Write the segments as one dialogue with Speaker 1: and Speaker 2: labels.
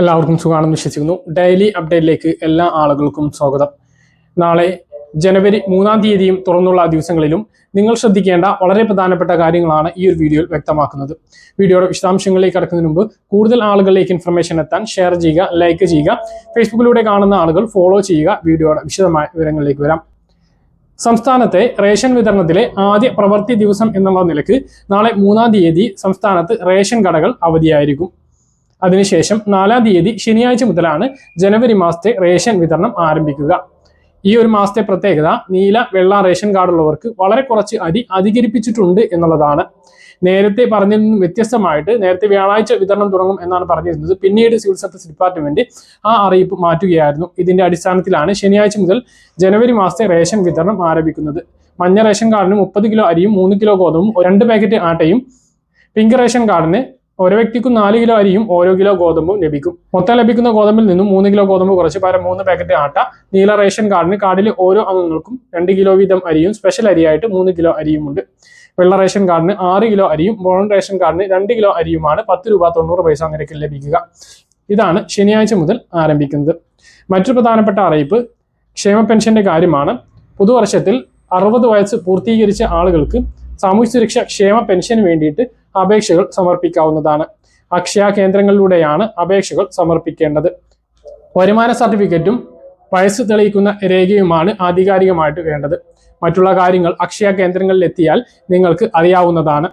Speaker 1: എല്ലാവർക്കും സുഖമാണെന്ന് വിശ്വസിക്കുന്നു. ഡെയിലി അപ്ഡേറ്റിലേക്ക് എല്ലാ ആളുകൾക്കും സ്വാഗതം. നാളെ ജനുവരി മൂന്നാം തീയതിയും തുറന്നുള്ള ദിവസങ്ങളിലും നിങ്ങൾ ശ്രദ്ധിക്കേണ്ട വളരെ പ്രധാനപ്പെട്ട കാര്യങ്ങളാണ് ഈ ഒരു വീഡിയോയിൽ വ്യക്തമാക്കുന്നത്. വീഡിയോയുടെ വിശദാംശങ്ങളിലേക്ക് കടക്കുന്നതിന് മുമ്പ് കൂടുതൽ ആളുകളിലേക്ക് ഇൻഫർമേഷൻ എത്താൻ ഷെയർ ചെയ്യുക ലൈക്ക് ചെയ്യുക ഫേസ്ബുക്കിലൂടെ കാണുന്ന ആളുകൾ ഫോളോ ചെയ്യുക വീഡിയോയുടെ വിശദമായ വിവരങ്ങളിലേക്ക് വരാം. സംസ്ഥാനത്തെ റേഷൻ വിതരണത്തിലെ ആദ്യ പ്രവൃത്തി ദിവസം എന്നുള്ള നിലയ്ക്ക് നാളെ മൂന്നാം തീയതി സംസ്ഥാനത്ത് റേഷൻ കടകൾ അവധിയായിരിക്കും. അതിനുശേഷം നാലാം തീയതി ശനിയാഴ്ച മുതലാണ് ജനുവരി മാസത്തെ റേഷൻ വിതരണം ആരംഭിക്കുക. ഈ ഒരു മാസത്തെ പ്രത്യേകത നീല വെള്ള റേഷൻ കാർഡുള്ളവർക്ക് വളരെ കുറച്ച് അരി അധികരിപ്പിച്ചിട്ടുണ്ട് എന്നുള്ളതാണ്. നേരത്തെ നിന്നും വ്യത്യസ്തമായിട്ട് നേരത്തെ വ്യാഴാഴ്ച വിതരണം തുടങ്ങും എന്നാണ് പറഞ്ഞിരുന്നത്. പിന്നീട് സിവിൽ സർവീസ് ഡിപ്പാർട്ട്മെന്റ് ആ അറിയിപ്പ് മാറ്റുകയായിരുന്നു. ഇതിന്റെ അടിസ്ഥാനത്തിലാണ് ശനിയാഴ്ച മുതൽ ജനുവരി മാസത്തെ റേഷൻ വിതരണം ആരംഭിക്കുന്നത്. മഞ്ഞ റേഷൻ കാർഡിന് മുപ്പത് കിലോ അരിയും മൂന്ന് കിലോ ഗോതമ്പും രണ്ട് പാക്കറ്റ് ആട്ടയും പിങ്ക് റേഷൻ കാർഡിന് ഓരോ വ്യക്തിക്കും നാല് കിലോ അരിയും ഓരോ കിലോ ഗോതമ്പും ലഭിക്കും. മൊത്തം ലഭിക്കുന്ന ഗോതമ്പിൽ നിന്നും മൂന്ന് കിലോ ഗോതമ്പ് കുറച്ച്. പകരം മൂന്ന് പാക്കറ്റ് ആട്ട നീല റേഷൻ കാർഡിന് കാർഡിലെ ഓരോ അംഗങ്ങൾക്കും രണ്ട് കിലോ വീതം അരിയും സ്പെഷ്യൽ അരിയായിട്ട് മൂന്ന് കിലോ അരിയുമുണ്ട് വെള്ള റേഷൻ കാർഡിന് ആറ് കിലോ അരിയും ബ്രൗൺ റേഷൻ കാർഡിന് രണ്ട് കിലോ അരിയുമാണ് പത്ത് രൂപ തൊണ്ണൂറ് പൈസ നിരക്കിൽ ലഭിക്കുക. ഇതാണ് ശനിയാഴ്ച മുതൽ ആരംഭിക്കുന്നത്. മറ്റൊരു പ്രധാനപ്പെട്ട അറിയിപ്പ് ക്ഷേമ പെൻഷന്റെ കാര്യമാണ്. പുതുവർഷത്തിൽ അറുപത് വയസ്സ് പൂർത്തീകരിച്ച ആളുകൾക്ക് സാമൂഹ്യ സുരക്ഷ ക്ഷേമ പെൻഷന് വേണ്ടിയിട്ട് അപേക്ഷകൾ സമർപ്പിക്കാവുന്നതാണ്. അക്ഷയ കേന്ദ്രങ്ങളിലൂടെയാണ് അപേക്ഷകൾ സമർപ്പിക്കേണ്ടത്. വരുമാന സർട്ടിഫിക്കറ്റും വയസ്സ് തെളിയിക്കുന്ന രേഖയുമാണ് ആധികാരികമായിട്ട് വേണ്ടത്. മറ്റുള്ള കാര്യങ്ങൾ അക്ഷയ കേന്ദ്രങ്ങളിൽ എത്തിയാൽ നിങ്ങൾക്ക് അറിയാവുന്നതാണ്.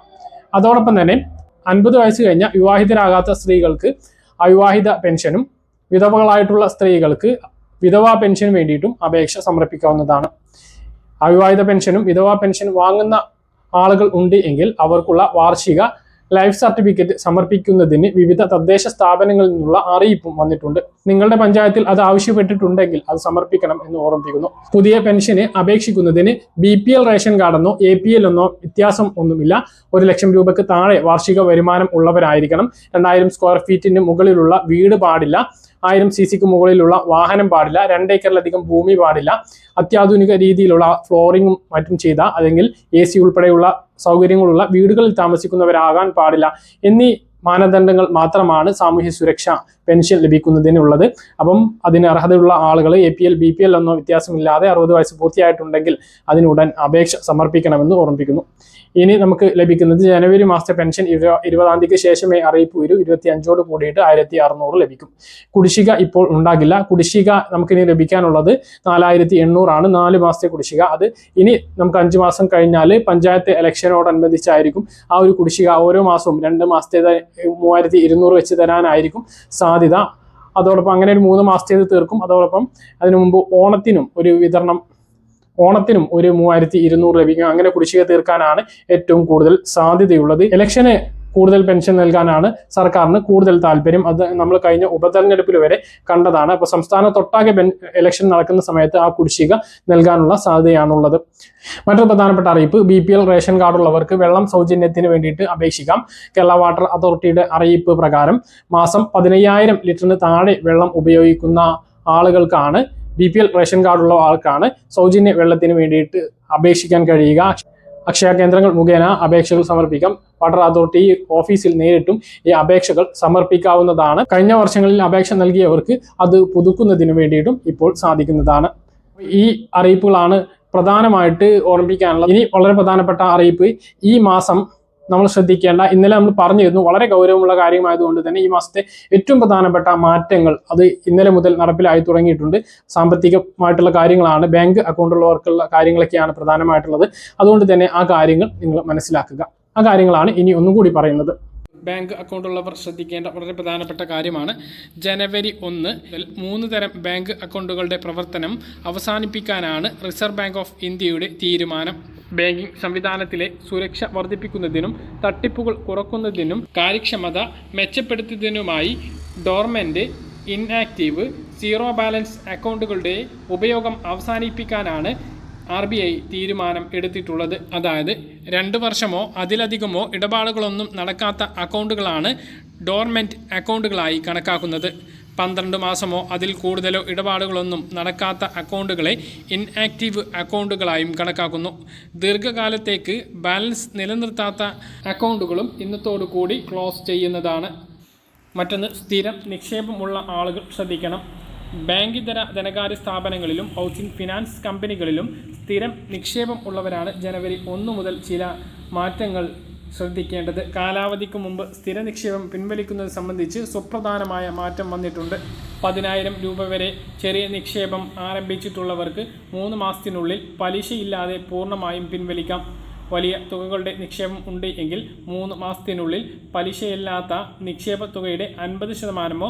Speaker 1: അതോടൊപ്പം തന്നെ അൻപത് വയസ്സ് കഴിഞ്ഞ വിവാഹിതരാകാത്ത സ്ത്രീകൾക്ക് അവിവാഹിത പെൻഷനും വിധവകളായിട്ടുള്ള സ്ത്രീകൾക്ക് വിധവാ പെൻഷനും വേണ്ടിയിട്ടും അപേക്ഷ സമർപ്പിക്കാവുന്നതാണ്. അവിവാഹിത പെൻഷനും വിധവാ പെൻഷനും വാങ്ങുന്ന ആളുകൾ ഉണ്ട് എങ്കിൽ അവർക്കുള്ള വാർഷിക ലൈഫ് സർട്ടിഫിക്കറ്റ് സമർപ്പിക്കുന്നതിന് വിവിധ തദ്ദേശ സ്ഥാപനങ്ങളിൽ നിന്നുള്ള അറിയിപ്പും വന്നിട്ടുണ്ട്. നിങ്ങളുടെ പഞ്ചായത്തിൽ അത് ആവശ്യപ്പെട്ടിട്ടുണ്ടെങ്കിൽ അത് സമർപ്പിക്കണം എന്ന് ഓർമ്മിപ്പിക്കുന്നു. പുതിയ പെൻഷന് അപേക്ഷിക്കുന്നതിന് ബി പി എൽ റേഷൻ കാർഡെന്നോ എ പി എൽ എന്നോ വ്യത്യാസം ഒന്നുമില്ല. ഒരു ലക്ഷം രൂപയ്ക്ക് താഴെ വാർഷിക വരുമാനം ഉള്ളവരായിരിക്കണം. രണ്ടായിരം സ്ക്വയർ ഫീറ്റിന് മുകളിലുള്ള വീട് പാടില്ല. ആയിരം സി സിക്ക് മുകളിലുള്ള വാഹനം പാടില്ല. രണ്ടേക്കറിലധികം ഭൂമി പാടില്ല. അത്യാധുനിക രീതിയിലുള്ള ഫ്ലോറിങ്ങും മറ്റും ചെയ്ത. അല്ലെങ്കിൽ എ സി ഉൾപ്പെടെയുള്ള സൗകര്യങ്ങളുള്ള വീടുകളിൽ താമസിക്കുന്നവരാകാൻ പാടില്ല. എന്നീ മാനദണ്ഡങ്ങൾ മാത്രമാണ് സാമൂഹ്യ സുരക്ഷ പെൻഷൻ ലഭിക്കുന്നതിനുള്ളത്. അപ്പം അതിന് അർഹതയുള്ള ആളുകൾ A P L B P L എന്നോ വ്യത്യാസമില്ലാതെ അറുപത് വയസ്സ് പൂർത്തിയായിട്ടുണ്ടെങ്കിൽ അതിനുടൻ അപേക്ഷ സമർപ്പിക്കണമെന്ന് ഓർമ്മിപ്പിക്കുന്നു. ഇനി നമുക്ക് ലഭിക്കുന്നത് ജനുവരി മാസത്തെ പെൻഷൻ ഇരുപ ഇരുപതാം തീയതിക്ക് ശേഷമേ അറിയിപ്പ് വരൂ. ഇരുപത്തി അഞ്ചോട് കൂടിയിട്ട് ആയിരത്തി അറുന്നൂറ് ലഭിക്കും. കുടിശ്ശിക ഇപ്പോൾ ഉണ്ടാകില്ല. കുടിശ്ശിക നമുക്കിനി ലഭിക്കാനുള്ളത് നാലായിരത്തി എണ്ണൂറാണ് നാല് മാസത്തെ കുടിശ്ശിക. അത് ഇനി നമുക്ക് അഞ്ച് മാസം കഴിഞ്ഞാൽ പഞ്ചായത്ത് ഇലക്ഷനോടനുബന്ധിച്ചായിരിക്കും ആ ഒരു കുടിശ്ശിക ഓരോ മാസവും രണ്ട് മാസത്തെ മൂവായിരത്തി ഇരുന്നൂറ് വെച്ച് തരാനായിരിക്കും സാധ്യത. അതോടൊപ്പം അങ്ങനെ ഒരു മൂന്ന് മാസത്തേത് തീർക്കും. അതോടൊപ്പം അതിനു മുമ്പ് ഓണത്തിനും ഒരു വിതരണം ഓണത്തിനും ഒരു മൂവായിരത്തി ഇരുന്നൂറ് ലഭിക്കും. അങ്ങനെ കുടിശ്ശിക തീർക്കാനാണ് ഏറ്റവും കൂടുതൽ സാധ്യതയുള്ളത്. ഇലക്ഷന് കൂടുതൽ പെൻഷൻ നൽകാനാണ് സർക്കാരിന് കൂടുതൽ താല്പര്യം. അത് നമ്മൾ കഴിഞ്ഞ ഉപതെരഞ്ഞെടുപ്പിൽ വരെ കണ്ടതാണ്. അപ്പോൾ സംസ്ഥാനത്തൊട്ടാകെ തൊട്ടാകെ ഇലക്ഷൻ നടക്കുന്ന സമയത്ത് ആ കുടിശ്ശിക നൽകാനുള്ള സാധ്യതയാണുള്ളത്. മറ്റൊരു പ്രധാനപ്പെട്ട അറിയിപ്പ് ബി പി എൽ റേഷൻ കാർഡുള്ളവർക്ക് വെള്ളം സൗജന്യത്തിന് വേണ്ടിയിട്ട് അപേക്ഷിക്കാം. കേരള വാട്ടർ അതോറിറ്റിയുടെ അറിയിപ്പ് പ്രകാരം മാസം പതിനയ്യായിരം ലിറ്ററിന് താഴെ വെള്ളം ഉപയോഗിക്കുന്ന ആളുകൾക്കാണ് ബി പി എൽ റേഷൻ കാർഡുള്ള ആൾക്കാണ് സൗജന്യ വെള്ളത്തിന് വേണ്ടിയിട്ട് അപേക്ഷിക്കാൻ കഴിയുക. അക്ഷയ കേന്ദ്രങ്ങൾ മുഖേന അപേക്ഷകൾ സമർപ്പിക്കാം. വാട്ടർ അതോറിറ്റി ഓഫീസിൽ നേരിട്ടും ഈ അപേക്ഷകൾ സമർപ്പിക്കാവുന്നതാണ്. കഴിഞ്ഞ വർഷങ്ങളിൽ അപേക്ഷ നൽകിയവർക്ക് അത് പുതുക്കുന്നതിന് വേണ്ടിയിട്ടും ഇപ്പോൾ സാധിക്കുന്നതാണ്. ഈ അറിയിപ്പുകളാണ് പ്രധാനമായിട്ട് ഓർമ്മിപ്പിക്കാനുള്ളത്. ഇനി വളരെ പ്രധാനപ്പെട്ട അറിയിപ്പ് ഈ മാസം നമ്മൾ ശ്രദ്ധിക്കേണ്ട. ഇന്നലെ നമ്മൾ പറഞ്ഞിരുന്നു വളരെ ഗൗരവമുള്ള കാര്യമായതുകൊണ്ട് തന്നെ ഈ മാസത്തെ ഏറ്റവും പ്രധാനപ്പെട്ട മാറ്റങ്ങൾ അത് ഇന്നലെ മുതൽ നടപ്പിലായി തുടങ്ങിയിട്ടുണ്ട്. സാമ്പത്തികമായിട്ടുള്ള കാര്യങ്ങളാണ് ബാങ്ക് അക്കൗണ്ടുള്ളവർക്കുള്ള കാര്യങ്ങളൊക്കെയാണ് പ്രധാനമായിട്ടുള്ളത്. അതുകൊണ്ട് തന്നെ ആ കാര്യങ്ങൾ നിങ്ങൾ മനസ്സിലാക്കുക. ആ കാര്യങ്ങളാണ് ഇനി ഒന്നും കൂടി പറയുന്നത്. ബാങ്ക് അക്കൗണ്ട് ഉള്ളവർ ശ്രദ്ധിക്കേണ്ട വളരെ പ്രധാനപ്പെട്ട കാര്യമാണ്. ജനുവരി ഒന്ന് മൂന്ന് തരം ബാങ്ക് അക്കൗണ്ടുകളുടെ പ്രവർത്തനം അവസാനിപ്പിക്കാനാണ് റിസർവ് ബാങ്ക് ഓഫ് ഇന്ത്യയുടെ തീരുമാനം. ബാങ്കിംഗ് സംവിധാനത്തിലെ സുരക്ഷ വർദ്ധിപ്പിക്കുന്നതിനും തട്ടിപ്പുകൾ കുറക്കുന്നതിനും കാര്യക്ഷമത മെച്ചപ്പെടുത്തുന്നതിനുമായി ഡോർമെന്റ് ഇൻആക്റ്റീവ് സീറോ ബാലൻസ് അക്കൗണ്ടുകളുടെ ഉപയോഗം അവസാനിപ്പിക്കാനാണ് ആർ ബി ഐ തീരുമാനം എടുത്തിട്ടുള്ളത്. അതായത് രണ്ട് വർഷമോ അതിലധികമോ ഇടപാടുകളൊന്നും നടക്കാത്ത അക്കൗണ്ടുകളാണ് ഡോർമെന്റ് അക്കൗണ്ടുകളായി കണക്കാക്കുന്നത്. പന്ത്രണ്ട് മാസമോ അതിൽ കൂടുതലോ ഇടപാടുകളൊന്നും നടക്കാത്ത അക്കൗണ്ടുകളെ ഇൻആക്റ്റീവ് അക്കൗണ്ടുകളായും കണക്കാക്കുന്നു. ദീർഘകാലത്തേക്ക് ബാലൻസ് നിലനിർത്താത്ത അക്കൗണ്ടുകളും ഇന്നത്തോടു കൂടി ക്ലോസ് ചെയ്യുന്നതാണ്. മറ്റൊന്ന് സ്ഥിരം നിക്ഷേപമുള്ള ആളുകൾ ശ്രദ്ധിക്കണം. ബാങ്കിതര ധനകാര്യ സ്ഥാപനങ്ങളിലും ഹൗസിംഗ് ഫിനാൻസ് കമ്പനികളിലും സ്ഥിരം നിക്ഷേപം ഉള്ളവരാണ് ജനുവരി ഒന്ന് മുതൽ ചില മാറ്റങ്ങൾ ശ്രദ്ധിക്കേണ്ടത്. കാലാവധിക്ക് മുമ്പ് സ്ഥിര നിക്ഷേപം പിൻവലിക്കുന്നത് സംബന്ധിച്ച് സുപ്രധാനമായ മാറ്റം വന്നിട്ടുണ്ട്. പതിനായിരം രൂപ വരെ ചെറിയ നിക്ഷേപം ആരംഭിച്ചിട്ടുള്ളവർക്ക് മൂന്ന് മാസത്തിനുള്ളിൽ പലിശയില്ലാതെ പൂർണമായും പിൻവലിക്കാം. വലിയ തുകകളുടെ നിക്ഷേപം ഉണ്ട് എങ്കിൽ മൂന്ന് മാസത്തിനുള്ളിൽ പലിശയില്ലാത്ത നിക്ഷേപ തുകയുടെ അൻപത് ശതമാനമോ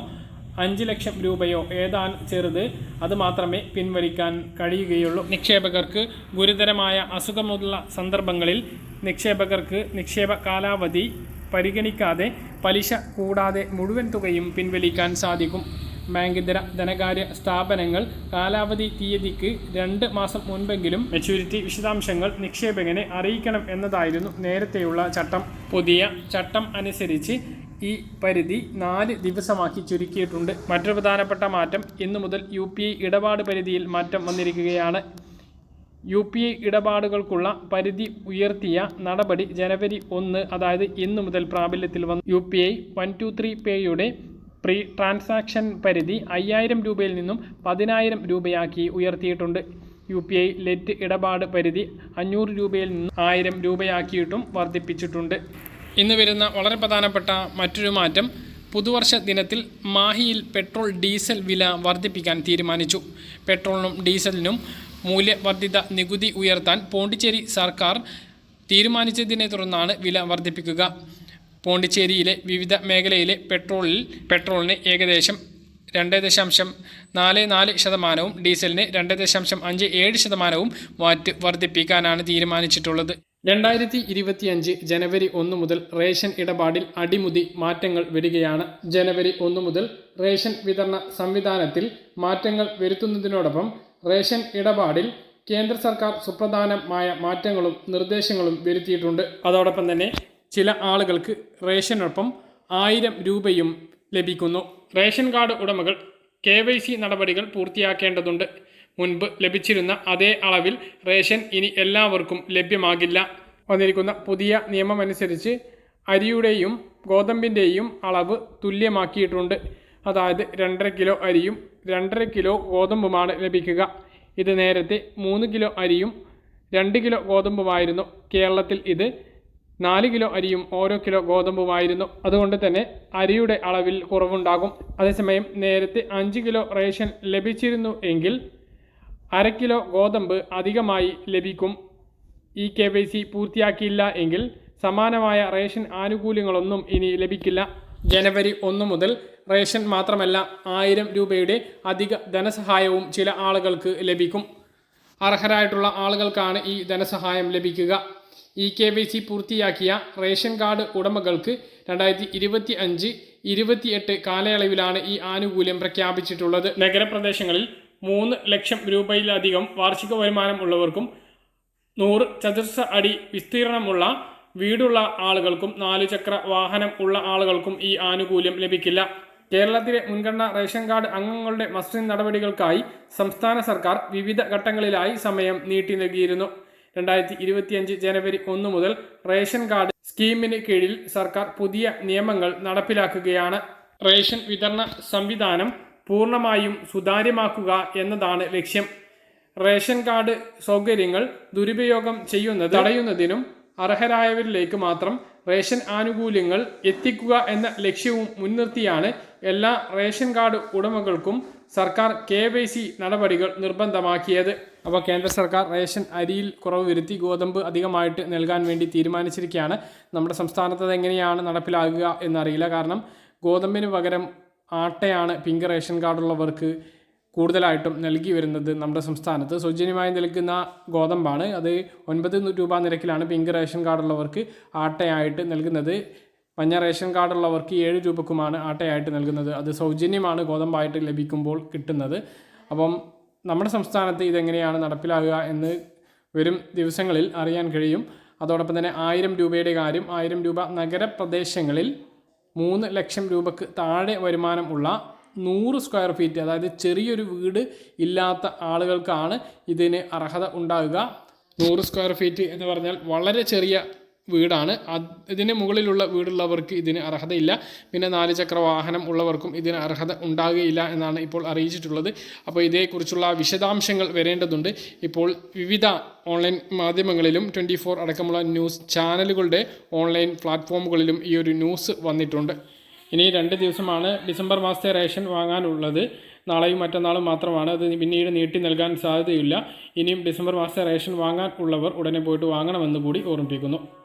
Speaker 1: അഞ്ച് ലക്ഷം രൂപയോ ഏതാണ് ചെറുത് അത് മാത്രമേ പിൻവലിക്കാൻ കഴിയുകയുള്ളൂ. നിക്ഷേപകർക്ക് ഗുരുതരമായ അസുഖമുള്ള സന്ദർഭങ്ങളിൽ നിക്ഷേപകർക്ക് നിക്ഷേപ കാലാവധി പരിഗണിക്കാതെ പലിശ കൂടാതെ മുഴുവൻ തുകയും പിൻവലിക്കാൻ സാധിക്കും. ബാങ്കിതര ധനകാര്യ സ്ഥാപനങ്ങൾ കാലാവധി തീയതിക്ക് രണ്ട് മാസം മുൻപെങ്കിലും മെച്യൂരിറ്റി വിശദാംശങ്ങൾ നിക്ഷേപകനെ അറിയിക്കണം എന്നതായിരുന്നു നേരത്തെയുള്ള ചട്ടം. പുതിയ ചട്ടം അനുസരിച്ച് ഈ പരിധി നാല് ദിവസമാക്കി ചുരുക്കിയിട്ടുണ്ട്. മറ്റൊരു പ്രധാനപ്പെട്ട മാറ്റം ഇന്നു മുതൽ യു പി ഐ ഇടപാട് പരിധിയിൽ മാറ്റം വന്നിരിക്കുകയാണ്. യു പി ഐ ഇടപാടുകൾക്കുള്ള പരിധി ഉയർത്തിയ നടപടി ജനുവരി ഒന്ന് അതായത് ഇന്നു മുതൽ പ്രാബല്യത്തിൽ വന്നു. U P I one two three പേയുടെ pre transaction പരിധി അയ്യായിരം രൂപയിൽ നിന്നും പതിനായിരം രൂപയാക്കി ഉയർത്തിയിട്ടുണ്ട്. യു പി ഐ ലെറ്റ് ഇടപാട് പരിധി അഞ്ഞൂറ് രൂപയിൽ നിന്നും ആയിരം രൂപയാക്കിയിട്ടും വർദ്ധിപ്പിച്ചിട്ടുണ്ട്. ഇന്ന് വരുന്ന വളരെ പ്രധാനപ്പെട്ട മറ്റൊരു മാറ്റം പുതുവർഷ ദിനത്തിൽ മാഹിയിൽ പെട്രോൾ ഡീസൽ വില വർദ്ധിപ്പിക്കാൻ തീരുമാനിച്ചു. പെട്രോളിനും ഡീസലിനും മൂല്യവർദ്ധിത നികുതി ഉയർത്താൻ പോണ്ടിച്ചേരി സർക്കാർ തീരുമാനിച്ചതിനെ തുടർന്നാണ് വില വർദ്ധിപ്പിക്കുക. പോണ്ടിച്ചേരിയിലെ വിവിധ മേഖലയിലെ പെട്രോളിൽ പെട്രോളിന് ഏകദേശം രണ്ട് ദശാംശം നാല് നാല് ശതമാനവും ഡീസലിന് രണ്ട് ദശാംശം അഞ്ച് ഏഴ് ശതമാനവും വാറ്റ് വർദ്ധിപ്പിക്കാനാണ് തീരുമാനിച്ചിട്ടുള്ളത്. രണ്ടായിരത്തി ഇരുപത്തിയഞ്ച് ജനുവരി ഒന്ന് മുതൽ റേഷൻ ഇടപാടിൽ അടിമുതി മാറ്റങ്ങൾ വരികയാണ്. ജനുവരി ഒന്ന് മുതൽ റേഷൻ വിതരണ സംവിധാനത്തിൽ മാറ്റങ്ങൾ വരുത്തുന്നതിനോടൊപ്പം റേഷൻ ഇടപാടിൽ കേന്ദ്ര സർക്കാർ സുപ്രധാനമായ മാറ്റങ്ങളും നിർദ്ദേശങ്ങളും വരുത്തിയിട്ടുണ്ട്. അതോടൊപ്പം തന്നെ ചില ആളുകൾക്ക് റേഷനൊപ്പം ആയിരം രൂപയും ലഭിക്കുന്നു. റേഷൻ കാർഡ് ഉടമകൾ കെ നടപടികൾ പൂർത്തിയാക്കേണ്ടതുണ്ട്. മുൻപ് ലഭിച്ചിരുന്ന അതേ അളവിൽ റേഷൻ ഇനി എല്ലാവർക്കും ലഭ്യമാകില്ല. വന്നിരിക്കുന്ന പുതിയ നിയമമനുസരിച്ച് അരിയുടെയും ഗോതമ്പിന്റെയും അളവ് തുല്യമാക്കിയിട്ടുണ്ട്. അതായത് രണ്ടര കിലോ അരിയും രണ്ടര കിലോ ഗോതമ്പുമാണ് ലഭിക്കുക. ഇത് നേരത്തെ മൂന്ന് കിലോ അരിയും രണ്ട് കിലോ ഗോതമ്പുമായിരുന്നു. കേരളത്തിൽ ഇത് നാല് കിലോ അരിയും ഓരോ കിലോ ഗോതമ്പുമായിരുന്നു. അതുകൊണ്ട് തന്നെ അരിയുടെ അളവിൽ കുറവുണ്ടാകും. അതേസമയം നേരത്തെ അഞ്ച് കിലോ റേഷൻ ലഭിച്ചിരുന്നു എങ്കിൽ അര കിലോ ഗോതമ്പ് അധികമായി ലഭിക്കും. ഈ കെ വൈ സി പൂർത്തിയാക്കിയില്ല എങ്കിൽ സമാനമായ റേഷൻ ആനുകൂല്യങ്ങളൊന്നും ഇനി ലഭിക്കില്ല. ജനുവരി ഒന്ന് മുതൽ റേഷൻ മാത്രമല്ല ആയിരം രൂപയുടെ അധിക ധനസഹായവും ചില ആളുകൾക്ക് ലഭിക്കും. അർഹരായിട്ടുള്ള ആളുകൾക്കാണ് ഈ ധനസഹായം ലഭിക്കുക. ഇ കെ വൈ സി പൂർത്തിയാക്കിയ റേഷൻ കാർഡ് ഉടമകൾക്ക് രണ്ടായിരത്തി ഇരുപത്തി അഞ്ച് ഇരുപത്തിയെട്ട് കാലയളവിലാണ് ഈ ആനുകൂല്യം പ്രഖ്യാപിച്ചിട്ടുള്ളത്. നഗരപ്രദേശങ്ങളിൽ മൂന്ന് ലക്ഷം രൂപയിലധികം വാർഷിക വരുമാനം ഉള്ളവർക്കും നൂറ് ചതുർശ അടി വിസ്തീർണമുള്ള വീടുള്ള ആളുകൾക്കും നാലു ചക്ര വാഹനം ഉള്ള ആളുകൾക്കും ഈ ആനുകൂല്യം ലഭിക്കില്ല. കേരളത്തിലെ മുൻഗണന റേഷൻ കാർഡ് അംഗങ്ങളുടെ മസ്റ്ററിംഗ് നടപടികൾക്കായി സംസ്ഥാന സർക്കാർ വിവിധ ഘട്ടങ്ങളിലായി സമയം നീട്ടി നൽകിയിരുന്നു. രണ്ടായിരത്തി ഇരുപത്തിയഞ്ച് ജനുവരി ഒന്ന് മുതൽ റേഷൻ കാർഡ് സ്കീമിന് കീഴിൽ സർക്കാർ പുതിയ നിയമങ്ങൾ നടപ്പിലാക്കുകയാണ്. റേഷൻ വിതരണ സംവിധാനം പൂർണമായും സുതാര്യമാക്കുക എന്നതാണ് ലക്ഷ്യം. റേഷൻ കാർഡ് സൗകര്യങ്ങൾ ദുരുപയോഗം ചെയ്യുന്നത് തടയുന്നതിനും അർഹരായവരിലേക്ക് മാത്രം റേഷൻ ആനുകൂല്യങ്ങൾ എത്തിക്കുക എന്ന ലക്ഷ്യവും മുൻനിർത്തിയാണ് എല്ലാ റേഷൻ കാർഡ് ഉടമകൾക്കും സർക്കാർ കെ വൈ സി നടപടികൾ നിർബന്ധമാക്കിയത്. അപ്പോൾ കേന്ദ്ര സർക്കാർ റേഷൻ അരിയിൽ കുറവ് വരുത്തി ഗോതമ്പ് അധികമായിട്ട് നൽകാൻ വേണ്ടി തീരുമാനിച്ചിരിക്കുകയാണ്. നമ്മുടെ സംസ്ഥാനത്ത് അത് എങ്ങനെയാണ് നടപ്പിലാകുക എന്നറിയില്ല. കാരണം ഗോതമ്പിന് പകരം ആട്ടയാണ് പിങ്ക് റേഷൻ കാർഡുള്ളവർക്ക് കൂടുതലായിട്ടും നൽകി വരുന്നത് നമ്മുടെ സംസ്ഥാനത്ത്. സൗജന്യമായി നൽകുന്ന ഗോതമ്പാണ്. അത് ഒൻപത് രൂപ നിരക്കിലാണ് പിങ്ക് റേഷൻ കാർഡുള്ളവർക്ക് ആട്ടയായിട്ട് നൽകുന്നത്. മഞ്ഞ റേഷൻ കാർഡുള്ളവർക്ക് ഏഴ് രൂപക്കുമാണ് ആട്ടയായിട്ട് നൽകുന്നത്. അത് സൗജന്യമാണ് ഗോതമ്പായിട്ട് ലഭിക്കുമ്പോൾ കിട്ടുന്നത്. അപ്പം നമ്മുടെ സംസ്ഥാനത്ത് ഇതെങ്ങനെയാണ് നടപ്പിലാകുക എന്ന് വരും ദിവസങ്ങളിൽ അറിയാൻ കഴിയും. അതോടൊപ്പം തന്നെ ആയിരം രൂപയുടെ കാര്യം ആയിരം രൂപ നഗരപ്രദേശങ്ങളിൽ മൂന്ന് ലക്ഷം രൂപക്ക് താഴെ വരുമാനം ഉള്ള നൂറ് സ്ക്വയർ ഫീറ്റ് അതായത് ചെറിയൊരു വീട് ഇല്ലാത്ത ആളുകൾക്കാണ് ഇതിന് അർഹത ഉണ്ടാകുക. നൂറ് സ്ക്വയർ ഫീറ്റ് എന്ന് പറഞ്ഞാൽ വളരെ ചെറിയ വീടാണ്. ഇതിന് മുകളിലുള്ള വീടുള്ളവർക്ക് ഇതിന് അർഹതയില്ല. പിന്നെ നാല് ചക്ര വാഹനം ഉള്ളവർക്കും ഇതിന് അർഹത ഉണ്ടാകുകയില്ല എന്നാണ് ഇപ്പോൾ അറിയിച്ചിട്ടുള്ളത്. അപ്പോൾ ഇതേക്കുറിച്ചുള്ള വിശദാംശങ്ങൾ വരേണ്ടതുണ്ട്. ഇപ്പോൾ വിവിധ ഓൺലൈൻ മാധ്യമങ്ങളിലും ട്വന്റി ഫോർ അടക്കമുള്ള ന്യൂസ് ചാനലുകളുടെ ഓൺലൈൻ പ്ലാറ്റ്ഫോമുകളിലും ഈ ഒരു ന്യൂസ് വന്നിട്ടുണ്ട്. ഇനി രണ്ട് ദിവസമാണ് ഡിസംബർ മാസത്തെ റേഷൻ വാങ്ങാനുള്ളത്. നാളെയും മറ്റന്നാളും മാത്രമാണ്. അത് പിന്നീട് നീട്ടി നൽകാൻ സാധ്യതയില്ല. ഇനിയും ഡിസംബർ മാസത്തെ റേഷൻ വാങ്ങാൻ ഉള്ളവർ ഉടനെ പോയിട്ട് വാങ്ങണമെന്ന് കൂടി ഓർമ്മിപ്പിക്കുന്നു.